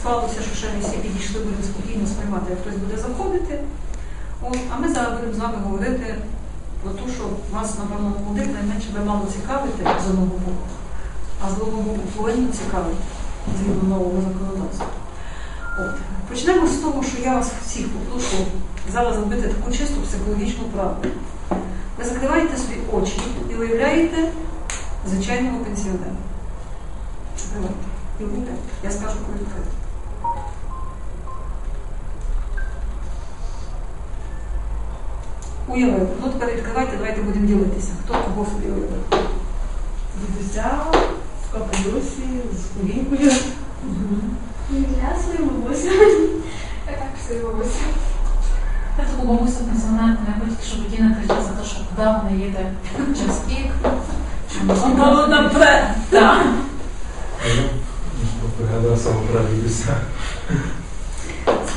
Склалося, що ще не всі підійшли, будемо спокійно сприймати, як хтось буде заходити. От, а ми зараз будемо з вами говорити про те, що вас, напевно, молодих найменше ви мало цікавите з одного боку, а з другого боку повинні цікавити згідно нового законодавства. От. Почнемо з того, що я вас всіх попрошу зараз зробити таку чисту психологічну правду. Ви закриваєте собі очі і уявляєте звичайного пенсіонера. Закривайте. І уявляєте. Я скажу коли відкрити. Уявили. Ну тепер відкривайте, давайте будемо ділитися. Хто кого собі уявив? Дідуся в капелюсі з кулінкою. Я свою бабусю. Я так свою бабусю. Я таку бабусю пенсіонерку не хочу, щоб Діна кричала за те, що куди вона їде через пік. Вона наперед. Так. Пригадав самоправлюся.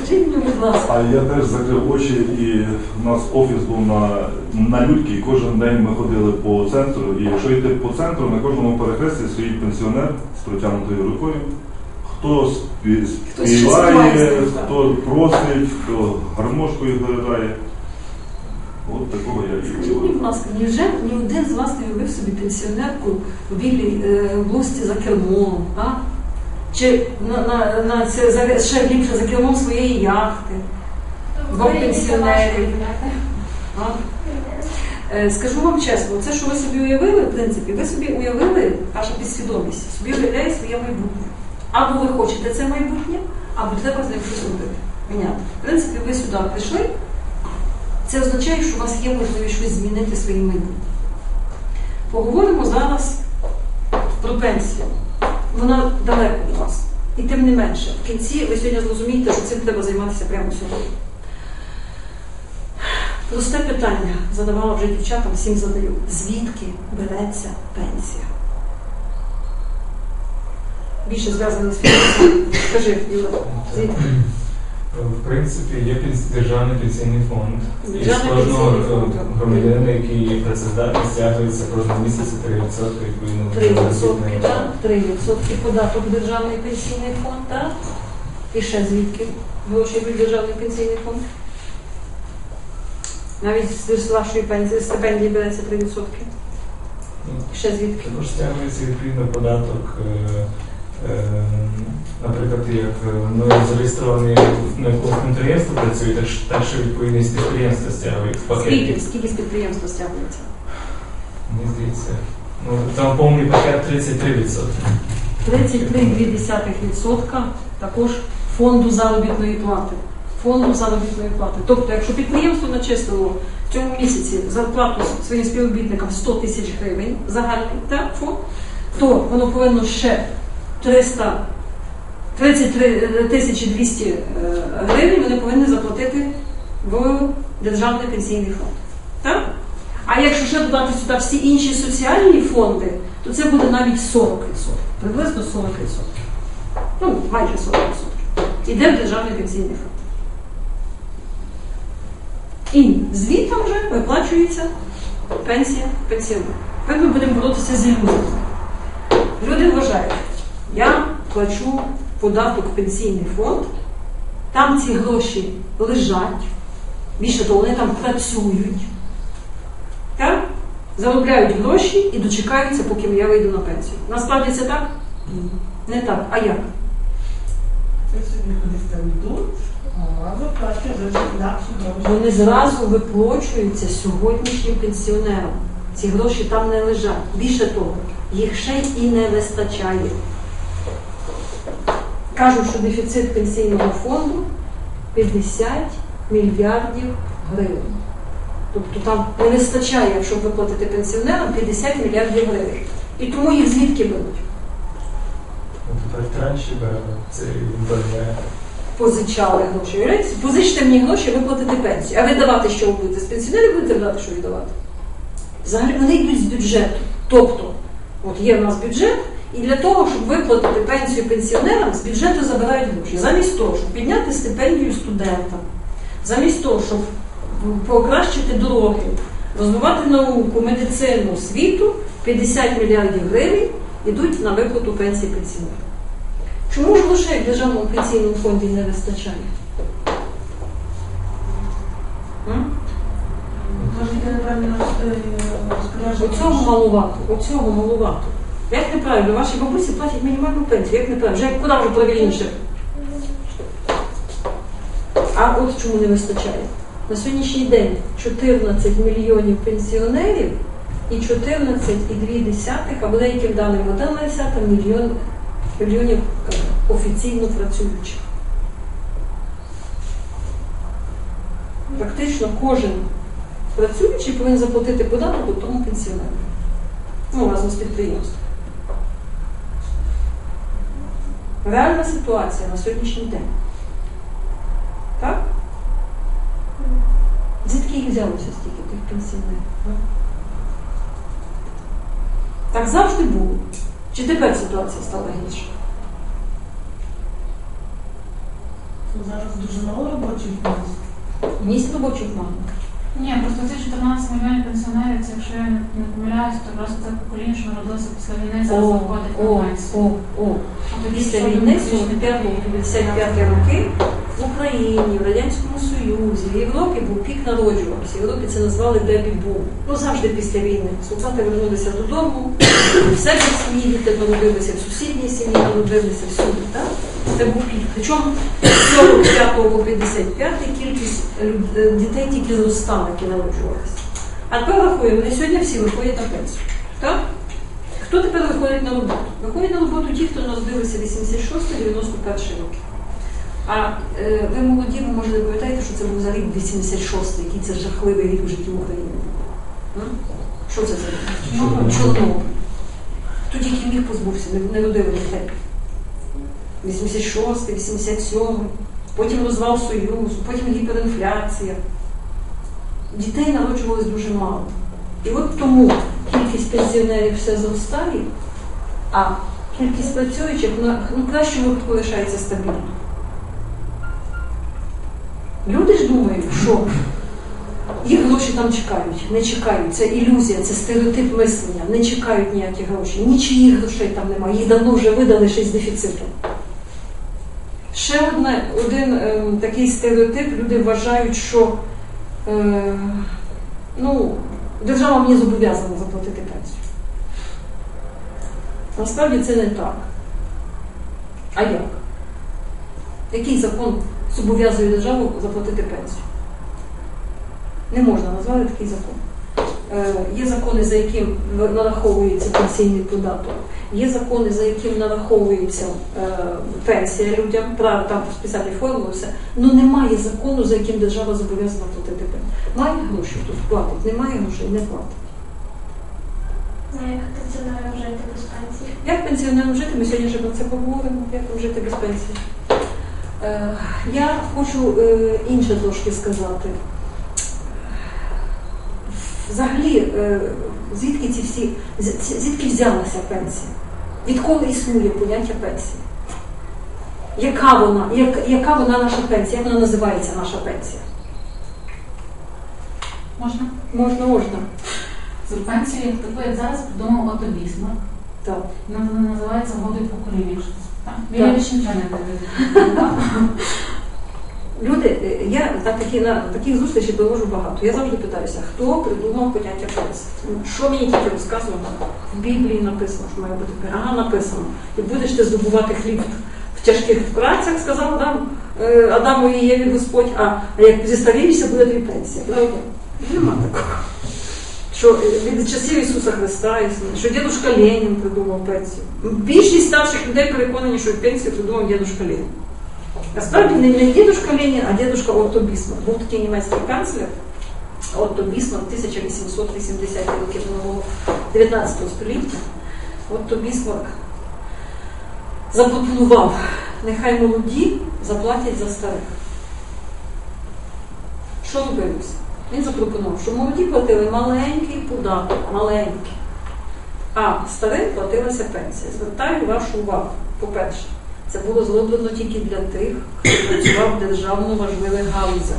Скажіть мені, будь ласка. А я теж закрив очі, і в нас офіс був на, на Людькій. Кожен день ми ходили по центру. І якщо йти по центру, на кожному перехресті стоїть пенсіонер з протягнутою рукою. Хто співає, хто просить, хто гармошкою грає. От такого я і Скажіть мені, будь ласка, невже ні один з вас не уявив собі пенсіонерку в білій е, блузці за кермом, а? Чи на, на, на це, за, ще ліпше за кермом своєї яхти? Бо пенсіонери. А? Е, Скажу вам чесно, це, що ви собі уявили, в принципі, ви собі уявили, ваша підсвідомість, собі уявляє своє майбутнє. Або ви хочете це майбутнє, або треба з ним щось робити. Міняти. В принципі, ви сюди прийшли. Це означає, що у вас є можливість щось змінити своїм майбутнім. Поговоримо зараз про пенсію. Вона далеко від вас. І тим не менше, в кінці ви сьогодні зрозумієте, що цим треба займатися прямо сьогодні. Просте питання задавала вже дівчатам, всім задаю. Звідки береться пенсія? Більше зв'язано з фінансами. Скажи, Юра, звідки? В принципі, є державний пенсійний фонд. І з кожного е, громадянина, який є працездатний, стягується кожного місяця 3% відповідно до 3 заробітної відсотки, так? 3 відсотки податок в державний пенсійний фонд, так? І ще звідки гроші йдуть в державний пенсійний фонд? Навіть з вашої пенсії, стипендії береться 3 відсотки. Ну, Ще звідки? Також стягується відповідно податок. е, Наприклад, як е, ми зареєстровані на якомусь підприємстві працює, так, що відповідність підприємства стягують в пакеті. Скільки, скільки з підприємства стягується? Мені здається. Ну, там повний пакет 33%. 33,2% також фонду заробітної плати. Фонду заробітної плати. Тобто, якщо підприємство начислило в цьому місяці зарплату своїм співробітникам 100 тисяч гривень загальний так, фонд, то воно повинно ще 300 33 тисячі 200 е, гривень вони повинні заплатити в державний пенсійний фонд. Так? А якщо ще додати сюди всі інші соціальні фонди, то це буде навіть 40%. Приблизно 40%. Ну, майже 40%. Іде в державний пенсійний фонд. І звідти вже виплачується пенсія пенсіонеру. Ми будемо боротися з ілюзіями? Люди вважають, я плачу податок в пенсійний фонд, там ці гроші лежать, більше того, вони там працюють, так? заробляють гроші і дочекаються, поки я вийду на пенсію. Насправді це так? Не так. А як? Вони зразу виплачуються сьогоднішнім пенсіонерам. Ці гроші там не лежать. Більше того, їх ще і не вистачає. Кажуть, що дефіцит пенсійного фонду 50 мільярдів гривень. Тобто там не вистачає, щоб виплатити пенсіонерам 50 мільярдів гривень. І тому їх звідки беруть? Ну. Позичали гроші. Позичте мені гроші, виплатити пенсію. А ви давати що ви будете? З пенсіонерів будете давати, що віддавати? Взагалі вони йдуть з бюджету. Тобто, от є в нас бюджет, і для того, щоб виплатити пенсію пенсіонерам, з бюджету забирають гроші. Замість того, щоб підняти стипендію студентам, замість того, щоб покращити дороги, розвивати науку, медицину, освіту, 50 мільярдів гривень йдуть на виплату пенсії пенсіонерам. Чому ж грошей в державному пенсійному фонді не вистачає? М? Може, тільки неправильно розпорядження. Оцього малувато, оцього малувато. Як неправильно, ваші бабусі платять мінімальну пенсію, як неправильно, вже куди вже правильніше. А от чому не вистачає? На сьогоднішній день 14 мільйонів пенсіонерів і 14,2, або деяким даним 1,1 мільйон, мільйонів офіційно працюючих. Практично кожен працюючий повинен заплатити податок у тому пенсіонеру. Ну, разом з підприємством. Реальна ситуація на сьогоднішній день. Так? Звідки їх взялося стільки тих пенсіонерів? Так завжди було. Чи тепер ситуація стала гірша? Зараз дуже мало робочих місць. Місць робочих мало. Ні, просто ці 14 мільйонів пенсіонерів, це якщо я не помиляюсь, то просто це покоління, що народилося після війни, зараз О, виходить на о, пенсію. о, о. А Після війни, вони 45-55 роки, в Україні, в Радянському Союзі, в Європі був пік народжуваності. В Європі це назвали дебі бум. Ну завжди після війни. Солдати вернулися додому, в себе сім'ї діти народилися, в сусідній сім'ї народилися всюди. Так? Це був пік. Причому з 45 по 55 кількість е, дітей тільки зростала, які народжувалися. А тепер рахуємо, вони сьогодні всі виходять на пенсію. Так? Хто тепер виходить на роботу? Виходять на роботу ті, хто народилися 86-91 роки. А е, ви молоді, ви може не пам'ятаєте, що це був за рік 86 який це жахливий рік у житті України. Що це за рік? Чорнобиль. Хто тільки міг позбувся, не, не родили дітей. 86, 87, потім розвал Союзу, потім гіперінфляція. Дітей народжувалось дуже мало. І от тому кількість пенсіонерів все зростає, а кількість працюючих на ну, кращому випадку лишається стабільною. Люди ж думають, що їх гроші там чекають, не чекають. Це ілюзія, це стереотип мислення. Не чекають ніякі гроші. Нічиїх грошей там немає. Їх давно вже видали ще з дефіцитом. Ще одне, один е, такий стереотип. Люди вважають, що е, ну, держава мені зобов'язана заплатити пенсію. Насправді це не так. А як? Який закон зобов'язує державу заплатити пенсію? Не можна назвати такий закон. Е, є закони, за яким нараховується пенсійний податок, є закони, за яким нараховується е, пенсія людям, правда, там спеціальні формули, все. Ну немає закону, за яким держава зобов'язана платити пенсію. Має гроші, хтось платить, немає грошей, не платить. Ну, як пенсіонерам жити без пенсії? Як пенсіонерам жити? Ми сьогодні вже про це поговоримо, як жити без пенсії. Е, я хочу е, інше трошки сказати. Взагалі, е, звідки ці всі, звідки взялася пенсія? Відколи існує поняття пенсії? Яка вона, як, яка вона наша пенсія? Як вона називається наша пенсія? Можна? Можна, можна. З пенсією, як таку, як зараз придумав Отто Бісмарк. Так. Вона називається «Годить покоління». так. Нічого не. Люди, я на такі на таких зустрічей проводжу багато. Я завжди питаюся, хто придумав поняття пенсії? Що мені тільки розказувано? В Біблії написано, що має бути пенсія. Написано. І будеш ти здобувати хліб в тяжких працях, сказав Адам, е, Адаму і Єві Господь, а, як зістарієшся, буде тобі пенсія. Правда? Нема такого. Що е, від часів Ісуса Христа, що дідушка Ленін придумав пенсію. Більшість старших людей переконані, що пенсію придумав дідушка Ленін. Насправді не, дідушка Ленін, а дідушка Отто Бісмарк. Був такий німецький канцлер Отто Бісмарк 1880 роки минулого 19 століття. Отто Бісмарк запропонував, нехай молоді заплатять за старих. Що робилося? Він запропонував, що молоді платили маленький податок, маленький, а старим платилася пенсія. Звертаю вашу увагу. По-перше, це було зроблено тільки для тих, хто працював в державно важливих галузях.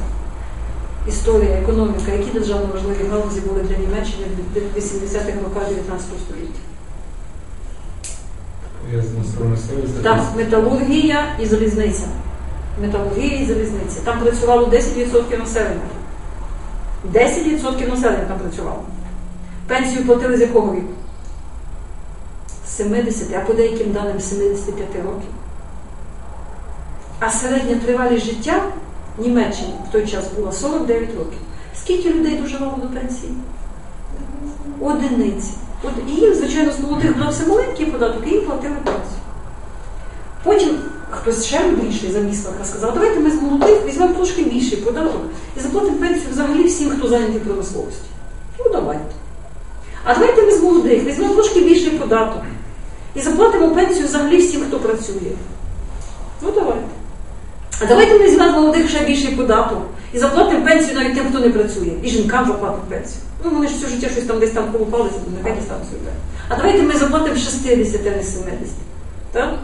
Історія, економіка, які державно важливі галузі були для Німеччини в 80-х роках 19 століття. Так, металургія і залізниця. Металургія і залізниця. Там працювало 10% населення. 10% населення там працювало. Пенсію платили з якого віку? З 70, а по деяким даним 75 років. А середня тривалість життя в Німеччині в той час була 49 років. Скільки людей доживало до пенсії? Одиниці. От і їм, звичайно, з молодих дався маленький податок, і їм платили пенсію. Потім хтось ще більший за міслака сказав, давайте ми з молодих візьмемо трошки більший податок і заплатимо пенсію взагалі всім, хто зайнятий промисловості. Ну давайте. А давайте ми з молодих візьмемо трошки більший податок і заплатимо пенсію взагалі всім, хто працює. Ну давайте. А давайте ми візьмемо молодих ще більший податок і заплатимо пенсію навіть тим, хто не працює. І жінкам заплатимо пенсію. Ну вони ж все життя щось там десь там колупалися, то нехай дістануть собі. А давайте ми заплатимо 60, а не 70. Так?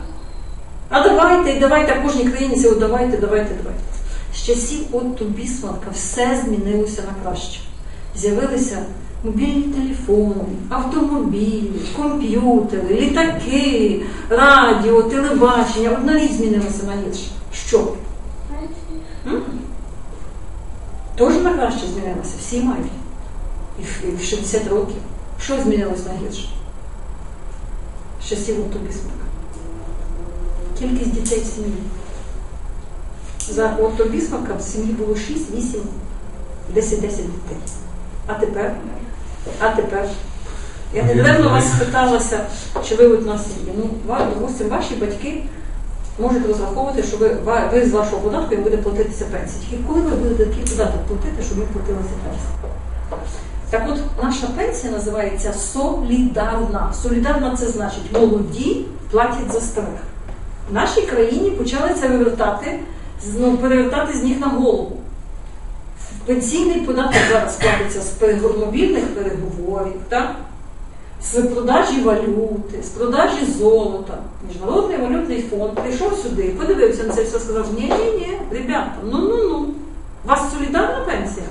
А давайте, і давайте, а кожній країні це давайте, давайте, давайте. З часів Отто Бісмарка все змінилося на краще. З'явилися мобільні телефони, автомобілі, комп'ютери, літаки, радіо, телебачення. Одна річ змінилася на гірше. Що? М? Теж на краще змінилося, всі мають. І в- 60 років. Що змінилось на гірше? З часів Отто Кількість дітей в сім'ї. За Отто в сім'ї було 6, 8, 10, 10 дітей. А тепер? А тепер? Я недавно вас спиталася, чи ви одна сім'я. Ну, допустим, ваші батьки можуть розраховувати, що ви, ви з вашого податку їм буде платитися пенсія. Тільки коли ви будете такий податок платити, щоб їм платилася пенсія? Так от наша пенсія називається солідарна. Солідарна це значить молоді платять за старих. В нашій країні почали це вивертати, ну, перевертати з ніг на голову. Пенсійний податок зараз платиться з мобільних переговорів, так? З продажі валюти, з продажі золота. Міжнародний валютний фонд прийшов сюди, подивився на це все, сказав: ні, ні, ні, ребята, ну ну ну. У вас солідарна пенсія?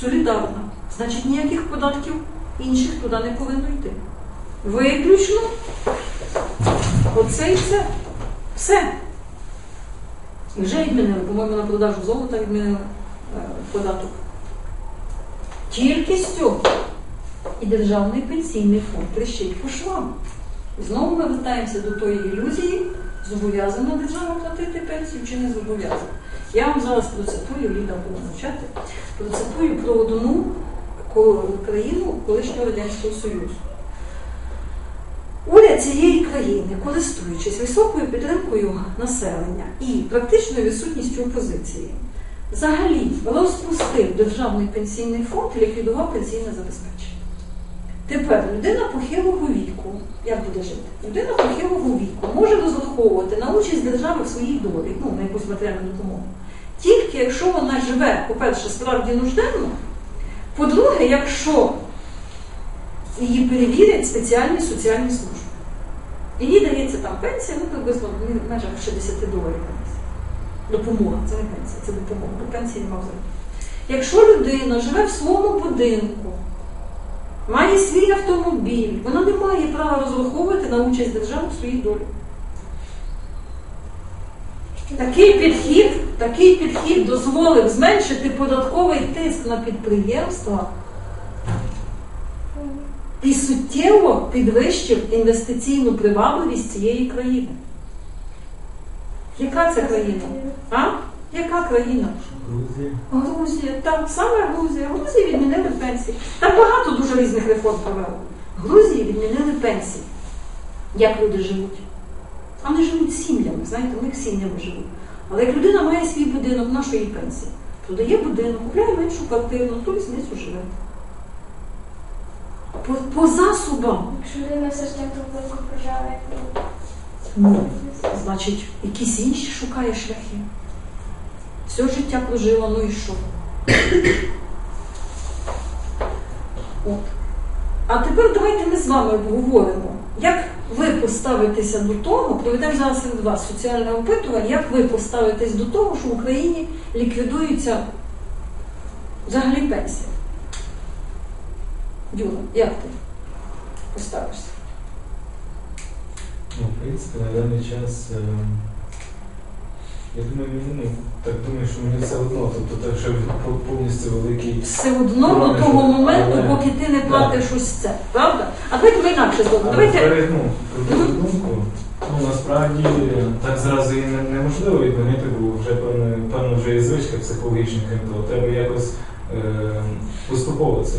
Солідарна. Значить, ніяких податків інших туди не повинно йти. Виключно оце і все. Все. Вже відмінили, по-моєму, на продажу золота відмінили е, податок. Тільки з цього. І державний пенсійний фонд тріщить по швам. І знову ми вертаємося до тої ілюзії, зобов'язана держава платити пенсію чи не зобов'язана. Я вам зараз процитую, Ліда буде навчати, процитую про одну країну колишнього Радянського Союзу. Уряд цієї країни, користуючись високою підтримкою населення і практичною відсутністю опозиції, взагалі розпустив державний пенсійний фонд і ліквідував пенсійне забезпечення. Тепер людина похилого віку, як буде жити? Людина похилого віку може розраховувати на участь держави в своїй долі, ну, на якусь матеріальну допомогу. Тільки якщо вона живе, по-перше, справді нужденно, по-друге, якщо її перевірять спеціальні соціальні служби. Їй дається там пенсія, ну приблизно в межах 60 доларів. Допомога, це не пенсія, це допомога, бо пенсії немає взагалі. Якщо людина живе в своєму будинку, має свій автомобіль, вона не має права розраховувати на участь держави в своїй долі. Такий підхід, такий підхід дозволив зменшити податковий тиск на підприємства і суттєво підвищив інвестиційну привабливість цієї країни. Яка це країна? А? Яка країна? Грузія. Грузія, так, саме Грузія. Грузії відмінили пенсії. Там багато дуже різних реформ провели. Грузії відмінили пенсії. Як люди живуть? А Вони живуть сім'ями, знаєте, у них сім'ями живуть. Але як людина має свій будинок, на що їй пенсія? Продає будинок, купляє меншу квартиру, на ту різницю живе. По, по засобам. Якщо людина все ж таки велико проживає, то Ну, значить, якісь інші шукає шляхи. Все життя прожила, ну і що? От. А тепер давайте ми з вами обговоримо, як ви поставитеся до того, проведемо зараз серед вас соціальне опитування, як ви поставитесь до того, що в Україні ліквідується взагалі пенсія. Дюна, як ти поставишся? Ну, в принципі, на даний час, е, я думаю, ну, так думаю, що мені все одно, тобто так, що повністю великий. Все одно до того моменту, але- поки ти не платиш ось це, правда? А давайте ми інакше зробимо. Давайте перед, ну, про другу думку, ну, насправді так зразу і неможливо відмінити, бо вже певно, певно вже є звичка психологічна, то треба якось е, поступово це.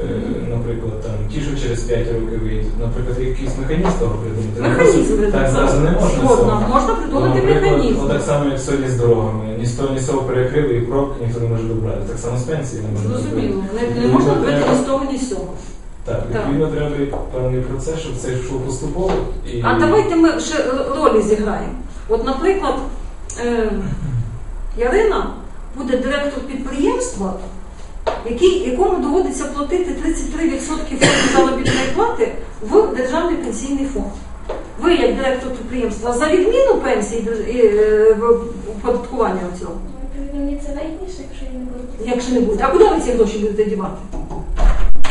Е, наприклад, там ті, що через 5 років вийдуть, наприклад, якийсь механізм того придумати. Механізм просто- Так зразу не можна. Згодна. Можна Ну, придумати механізм. Отак само, як сьогодні з дорогами. Ні з того, ні з того перекрили, і пробки ніхто не може добрати. Так само з пенсії не можна Зрозуміло. Не, не можна робити ні з того, ні з цього. Так, Так. відповідно, треба певний процес, щоб це йшло поступово. І... А давайте ми ще ролі зіграємо. От, наприклад, е, Ярина буде директор підприємства, який, якому доводиться платити 33% заробітної плати в державний пенсійний фонд. Ви, як директор підприємства, за відміну пенсії е, в- оподаткування цього, мені це вигідніше, якщо не буду. якщо не буде. А куди ви ці гроші будете дівати?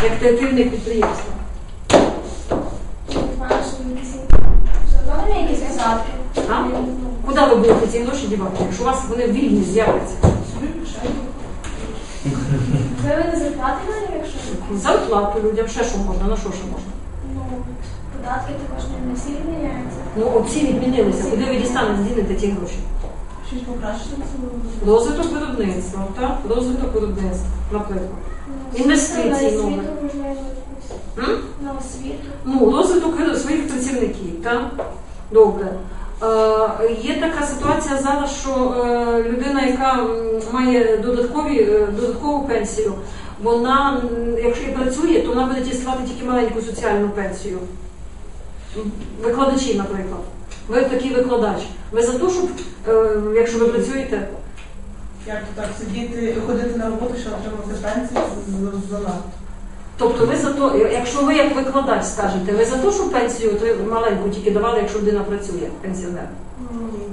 Як керівник підприємства? А? Ну, Куди ви будете ці гроші дівати, якщо у вас вони вільні з'являться? Не зарплати мене, якщо... Зарплату людям, ще що можна, на що ще можна? Ну, податки також не всі відміняються. Ну, оці відмінилися. Куди ви дістанете зділите ті гроші? Щось покращити. Розвиток виробництва, так? Розвиток виробництва, наприклад. Ну, Інвестиції нові. На освіту. Ну, розвиток своїх працівників, так? Добре. Е, є така ситуація зараз, що е, людина, яка має додаткові, е, додаткову пенсію, вона, якщо і працює, то вона буде діставати тільки маленьку соціальну пенсію. Викладачі, наприклад. Ви такий викладач. Ви за те, щоб, якщо ви працюєте, Як то так сидіти, ходити на роботу, щоб отримати пенсію, занадто. Тобто ви за то, якщо ви як викладач скажете, ви за те, що пенсію отри- маленьку тільки давали, якщо людина працює, пенсіонер? Ну, ні.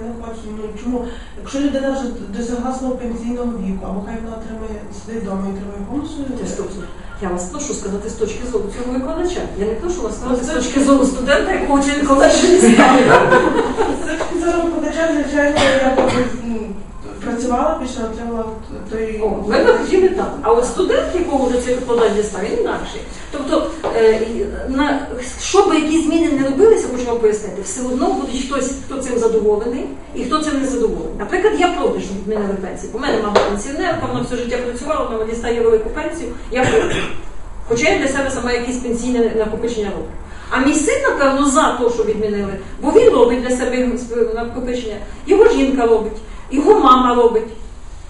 Я не хочу. Ну чому? Якщо людина вже досягла свого пенсійного віку, або хай вона отримує сидить вдома і стоп, стоп. Я вас прошу сказати з точки зору цього викладача. Я не прошу вас сказати з точки зору студента, якого чи не знає. З точки зору викладача, звичайно, я ну, працювала, пішла, отримала той. О, ви б хотіли так. А от студент, якого вже цей викладач дістав, він інакший. Тобто, е, на, що би які зміни не робилися, хочу вам пояснити, все одно буде хтось, хто цим задоволений і хто цим не задоволений. Наприклад, я проти, щоб відмінили пенсії. У мене мама пенсіонерка, вона все життя працювала, вона дістає велику пенсію. Я проти. Хоча я для себе сама якісь пенсійне накопичення роблю. А мій син, напевно, за те, що відмінили, бо він робить для себе накопичення, його жінка робить, його мама робить.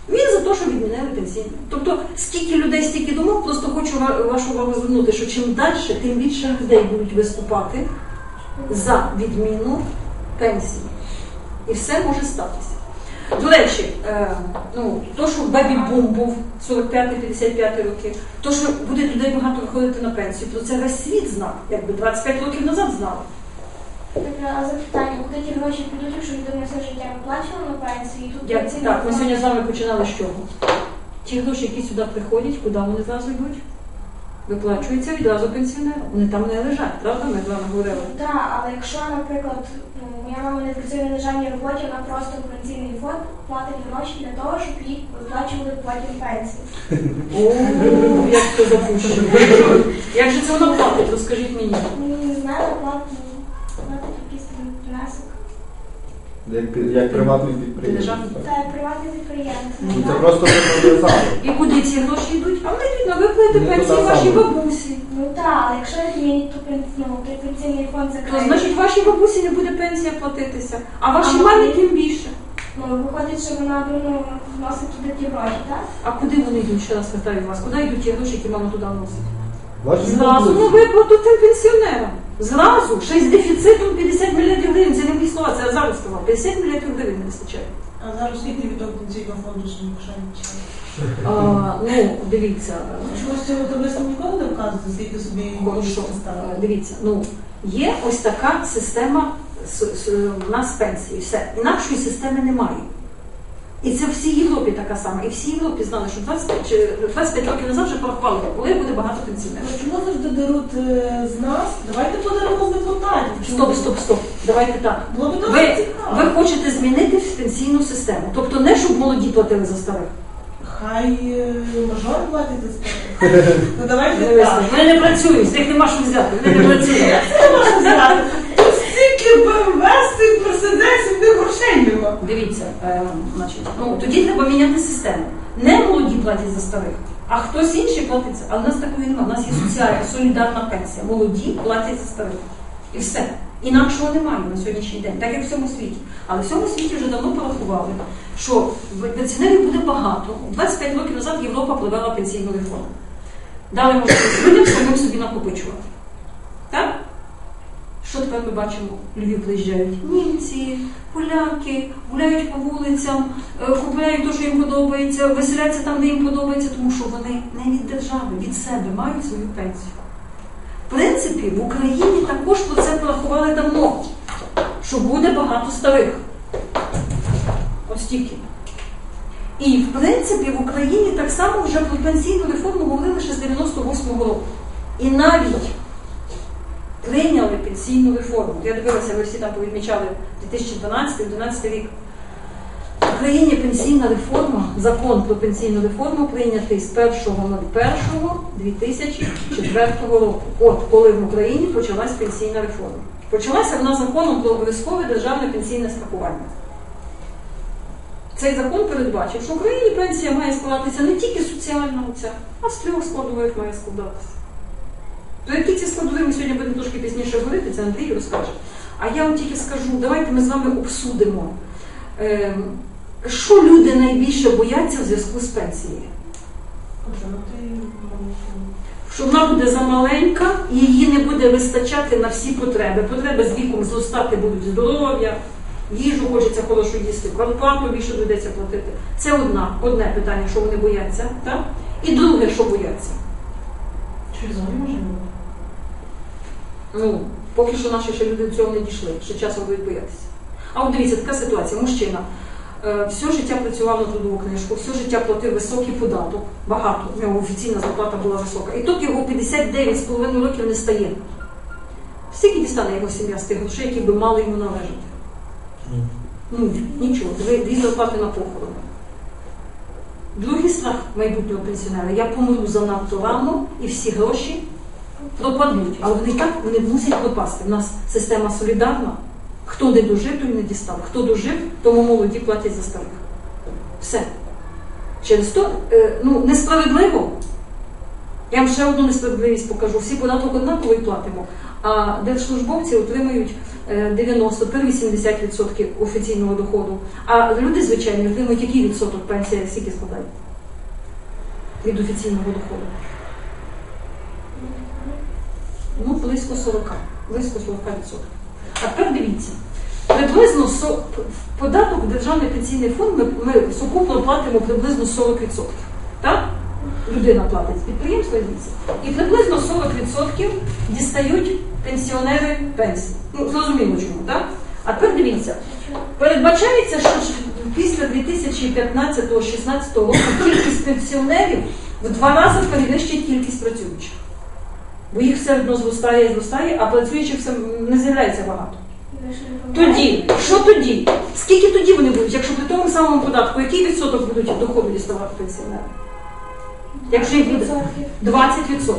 Він за те, що відмінили пенсійне. Тобто, скільки людей, стільки думок, просто хочу вашу увагу звернути, що чим далі, тим більше людей будуть виступати за відміну пенсії. І все може статися. До речі, е, ну, то, що бебі-бум був 45-55 роки, то, що буде людей багато виходити на пенсію, то це весь світ знав, якби 25 років назад знали. Так, а запитання, куди ті гроші підуть, якщо людина все життя виплачувала на пенсію, і тут Я, пенсійний так, ми сьогодні з вами починали з чого? Ті гроші, які сюди приходять, куди вони зразу йдуть? Виплачуються відразу пенсіонерам. Вони там не лежать, правда? Ми з вами говорили. Так, але якщо, наприклад, ну, моя мама не працює на державній роботі, вона просто в пенсійний фонд платить гроші для того, щоб їй виплачували потім пенсію. О, як це запущено. Як же це воно платить? Розкажіть мені. Як, як приватний підприємець. державний? Це приватний підприємець. Ну, це просто не. І куди ці гроші йдуть? А вони йдуть на виплати Ну, пенсії вашій саме. бабусі. Ну так, але якщо відмінять, то пен- ну, той пенсійний фонд То закриє. значить вашій бабусі не буде пенсія платитися, а вашій А мамі мамі? тим більше. Ну, виходить, що вона ну, вносить туди ті гроші, так? А куди вони йдуть? Ще раз питаю вас, куди йдуть ті гроші, які мама туди носить? Ваші Зразу на бабусі. виплату тим пенсіонерам. Зразу, ще й з дефіцитом 50 мільярдів гривень. Це не мої слова, це я зараз сказав. 50 мільярдів гривень не вистачає. А зараз скільки відток пенсійного фонду кишені? А, ну, дивіться, Чогось цього таблицю ніколи не вказуєте, скільки собі Хорошо. Дивіться, ну є ось така система у нас пенсії. Все інакшої системи немає. І це в всій Європі така сама. І всі Європі знали, що 25, чи 25 років назад вже порахували, коли буде багато пенсіонерів. Чому завжди даруть е, з нас? Давайте подаруємо з депутатів. Стоп, стоп, стоп. Давайте так. Було б дуже Ви, цікаво. ви хочете змінити пенсійну систему. Тобто не щоб молоді платили за старих. Хай е, мажори платять за старих. Ну давайте так. Вони не працюють, з них нема що взяти, вони не працюють. Можна. Тут стільки БМВ, стільки мерседесів, не грошей нема. Дивіться, е, значить, ну тоді треба міняти систему. Не молоді платять за старих, а хтось інший платить. за- Але в нас такої немає. У нас є соціальна солідарна пенсія. Молоді платять за старих. І все. Інакшого немає на сьогоднішній день, так як в всьому світі. Але в всьому світі вже давно порахували, що пенсіонерів буде багато. 25 років назад Європа провела пенсійну реформу. Дали можливість людям самим собі накопичувати. Що тепер ми бачимо? В Львів приїжджають німці, поляки, гуляють по вулицям, е, купують те, що їм подобається, веселяться там, де їм подобається, тому що вони не від держави, від себе мають свою пенсію. В принципі, в Україні також про це порахували давно, що буде багато старих. Ось тільки. І в принципі в Україні так само вже про пенсійну реформу говорили ще з 98-го року. І навіть прийняли пенсійну реформу. Я дивилася, ви всі там повідмічали 2012-2011 рік. В Україні пенсійна реформа, закон про пенсійну реформу прийнятий з 1.01.2004 року. От коли в Україні почалась пенсійна реформа. Почалася вона законом про обов'язкове державне пенсійне страхування. Цей закон передбачив, що в Україні пенсія має складатися не тільки соціальна а з трьох складових має складатися. То які ці складові ми сьогодні будемо трошки пізніше говорити, це Андрій розкаже. А я вам тільки скажу, давайте ми з вами обсудимо, ем, що люди найбільше бояться в зв'язку з пенсією. Ну Що вона буде замаленька і її не буде вистачати на всі потреби. Потреби з віком зростати будуть здоров'я, їжу хочеться хорошу їсти, квартплату більше доведеться платити. Це одна, одне питання, що вони бояться. Так? І друге, що бояться. Чи взагалі може? Ну, поки що наші ще люди до цього не дійшли, ще часом будуть боятися. А от дивіться, така ситуація. Мужчина е, все життя працював на трудову книжку, все життя платив високий податок, багато, в нього офіційна зарплата була висока. І тут його 59,5 років не стає. Скільки дістане його сім'я з тих грошей, які би мали йому належати? Ну, нічого, дві, дві зарплати на похорони. Другий страх майбутнього пенсіонера. Я помру занадто рано і всі гроші пропадуть. Але вони так вони мусять пропасти. У нас система солідарна. Хто не дожив, той не дістав. Хто дожив, тому молоді платять за старих. Все. Через то е, ну, несправедливо. Я вам ще одну несправедливість покажу. Всі податок однаковий платимо, а держслужбовці отримують 90, при 80% офіційного доходу. А люди звичайні отримують який відсоток пенсії, скільки складає? Від офіційного доходу. Ну, близько 40. Близько 40 відсотків. А тепер дивіться. Приблизно в податок в державний пенсійний фонд ми, ми сукупно платимо приблизно 40%. Людина платить з підприємства. І приблизно 40% дістають пенсіонери пенсії. Ну, зрозуміло чому, так? А тепер дивіться. Передбачається, що після 2015-16 року кількість пенсіонерів в два рази перевищить кількість працюючих. Бо їх все одно зростає і зростає, а працюючих не з'являється багато. Тоді, що тоді? Скільки тоді вони будуть, якщо при тому самому податку, який відсоток будуть доходу діставати пенсіонери? Якщо їх буде 20%.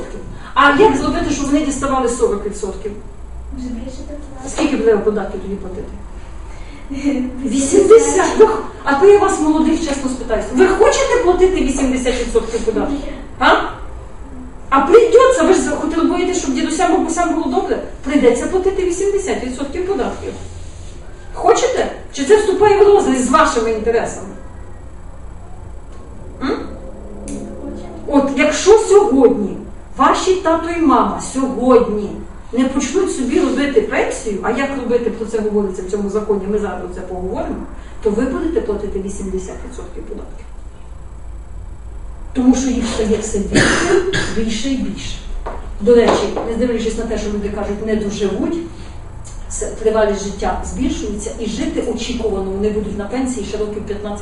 А як зробити, щоб вони діставали 40%? Скільки буде податки тоді платити? 80. Ну, А то я вас, молодих, чесно спитаюся. Ви хочете платити 80% податків? А? А прийдеться, ви ж хотіли щоб дідусям бабусям було добре? Прийдеться платити 80% податків. Хочете? Чи це вступає в розріз з вашими інтересами? От якщо сьогодні ваші тато і мама сьогодні не почнуть собі робити пенсію, а як робити, про це говориться в цьому законі, ми зараз про це поговоримо, то ви будете платити 80% податків. Тому що їх стає все більше, більше і більше. До речі, не дивлячись на те, що люди кажуть, не доживуть, тривалість життя збільшується і жити очікувано вони будуть на пенсії ще років 15-20.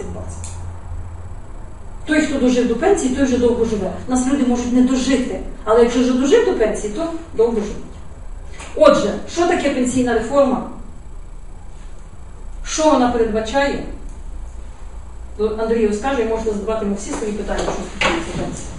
Той, хто дожив до пенсії, той вже довго живе. Нас люди можуть не дожити, але якщо вже дожив до пенсії, то довго живуть. Отже, що таке пенсійна реформа? Що вона передбачає? Андрій розкаже і можете задавати йому всі свої питання, що стосується пенсії.